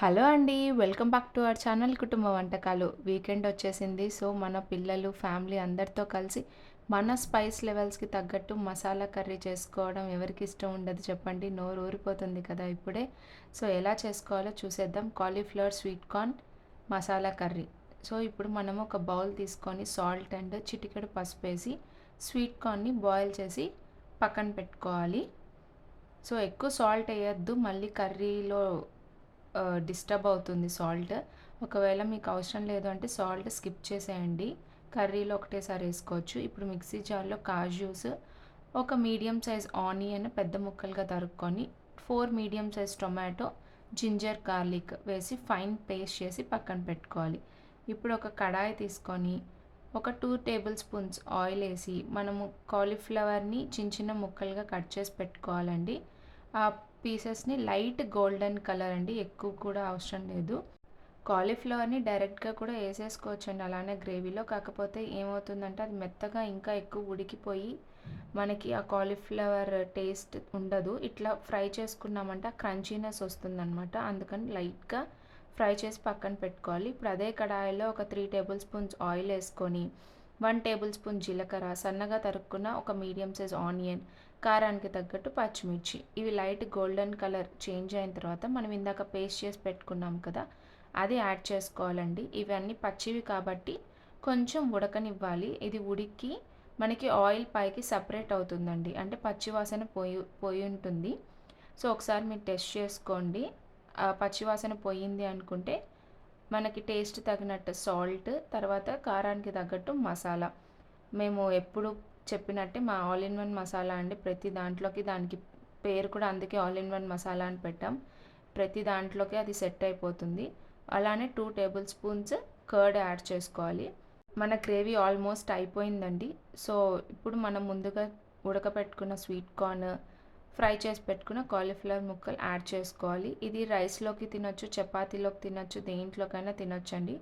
Hello అండి welcome back to our channel కుటుంబ వంటకాలు. వీకెండ్ వచ్చేసింది సో మన పిల్లలు ఫ్యామిలీ అందరితో కలిసి మన స్పైస్ లెవెల్స్కి తగ్గట్టు మసాలా కర్రీ చేసుకోవడం ఎవరికి ఇష్టం ఉండదు చెప్పండి. నోరు ఊరిపోతుంది కదా ఇప్పుడే. సో ఎలా చేసుకోవాలో చూసేద్దాం. Cauliflower sweet corn masala curry. So ఇప్పుడు మనము ఒక బౌల్ తీసుకొని సాల్ట్ అండ్ చిటికెడు పసుపు వేసి స్వీట్ కార్న్ని బాయిల్ చేసి పక్కన పెట్టుకోవాలి. సో ఎక్కువ సాల్ట్ వేయద్దు మళ్ళీ కర్రీలో డిస్టర్బ్ అవుతుంది సాల్ట్. ఒకవేళ మీకు అవసరం లేదు అంటే సాల్ట్ స్కిప్ చేసేయండి. కర్రీలో ఒకటేసారి వేసుకోవచ్చు. ఇప్పుడు మిక్సీ జార్లో కాజూస్ ఒక మీడియం సైజ్ ఆనియన్ పెద్ద ముక్కలుగా తరుక్కొని four medium size tomato ginger garlic వేసి ఫైన్ పేస్ట్ చేసి పక్కన పెట్టుకోవాలి. ఇప్పుడు ఒక కడాయి తీసుకొని ఒక టూ టేబుల్ స్పూన్స్ ఆయిల్ వేసి మనము కాలీఫ్లవర్ని చిన్న చిన్న ముక్కలుగా కట్ చేసి పెట్టుకోవాలండి. ఆ పీసెస్ని లైట్ గోల్డెన్ కలర్ అండి ఎక్కువ కూడా అవసరం లేదు. కాలీఫ్లవర్ని డైరెక్ట్గా కూడా వేసేసుకోవచ్చండి అలానే గ్రేవీలో. కాకపోతే ఏమవుతుందంటే అది మెత్తగా ఇంకా ఎక్కువ ఉడికిపోయి మనకి ఆ కాలీఫ్లవర్ టేస్ట్ ఉండదు. ఇట్లా ఫ్రై చేసుకున్నామంటే క్రంచీనెస్ వస్తుందన్నమాట. అందుకని లైట్గా ఫ్రై చేసి పక్కన పెట్టుకోవాలి. ఇప్పుడు అదే కడాయిలో ఒక త్రీ టేబుల్ స్పూన్స్ ఆయిల్ వేసుకొని వన్ టేబుల్ స్పూన్ జీలకర్ర సన్నగా తరుక్కున్న ఒక మీడియం సైజ్ ఆనియన్ కారానికి తగ్గట్టు పచ్చిమిర్చి. ఇవి లైట్ గోల్డెన్ కలర్ చేంజ్ అయిన తర్వాత మనం ఇందాక పేస్ట్ చేసి పెట్టుకున్నాం కదా అది యాడ్ చేసుకోవాలండి. ఇవన్నీ పచ్చివి కాబట్టి కొంచెం ఉడకనివ్వాలి. ఇది ఉడికి మనకి ఆయిల్ పైకి సపరేట్ అవుతుందండి. అంటే పచ్చివాసన పోయి పోయి ఉంటుంది. సో ఒకసారి మీరు టెస్ట్ చేసుకోండి. పచ్చివాసన పోయింది అనుకుంటే మనకి టేస్ట్ తగినట్టు సాల్ట్ తర్వాత కారానికి తగ్గట్టు మసాలా. మేము ఎప్పుడు చెప్పినట్టే మా ఆల్ ఇన్ వన్ మసాలా అండి. ప్రతి దాంట్లోకి దానికి పేరు కూడా అందుకే ఆల్ ఇన్ వన్ మసాలా అని పెట్టాం. ప్రతి దాంట్లోకి అది సెట్ అయిపోతుంది. అలానే two tablespoons curd add చేసుకోవాలి. మన గ్రేవీ ఆల్మోస్ట్ అయిపోయిందండి. సో ఇప్పుడు మనం ముందుగా ఉడకపెట్టుకున్న స్వీట్ కార్న్ ఫ్రై చేసి పెట్టుకున్న కాలీఫ్లవర్ ముక్కలు యాడ్ చేసుకోవాలి. ఇది రైస్లోకి తినొచ్చు చపాతీలోకి తినొచ్చు దేంట్లోకైనా తినొచ్చండి.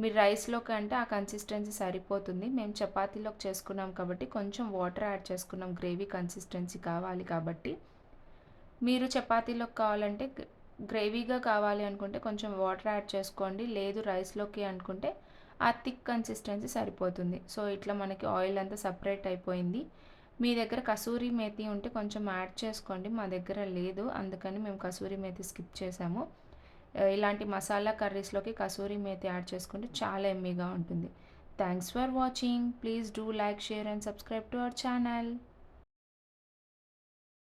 మీరు రైస్లోకి అంటే ఆ కన్సిస్టెన్సీ సరిపోతుంది. మేము చపాతీలోకి చేసుకున్నాం కాబట్టి కొంచెం వాటర్ యాడ్ చేసుకున్నాం. గ్రేవీ కన్సిస్టెన్సీ కావాలి కాబట్టి. మీరు చపాతీలోకి కావాలంటే గ్రేవీగా కావాలి అనుకుంటే కొంచెం వాటర్ యాడ్ చేసుకోండి. లేదు రైస్లోకి అనుకుంటే ఆ థిక్ కన్సిస్టెన్సీ సరిపోతుంది. సో ఇట్లా మనకి ఆయిల్ అంతా సపరేట్ అయిపోయింది. మీ దగ్గర కసూరి మేతి ఉంటే కొంచెం యాడ్ చేసుకోండి. మా దగ్గర లేదు. అందుకని మేము కసూరి మేతి స్కిప్ చేసాము. ఇలాంటి మసాలా కర్రీస్లోకి కసూరి మేతి యాడ్ చేసుకుంటే చాలా ఎమ్మీగా ఉంటుంది. Thanks for watching please do like share and subscribe to our channel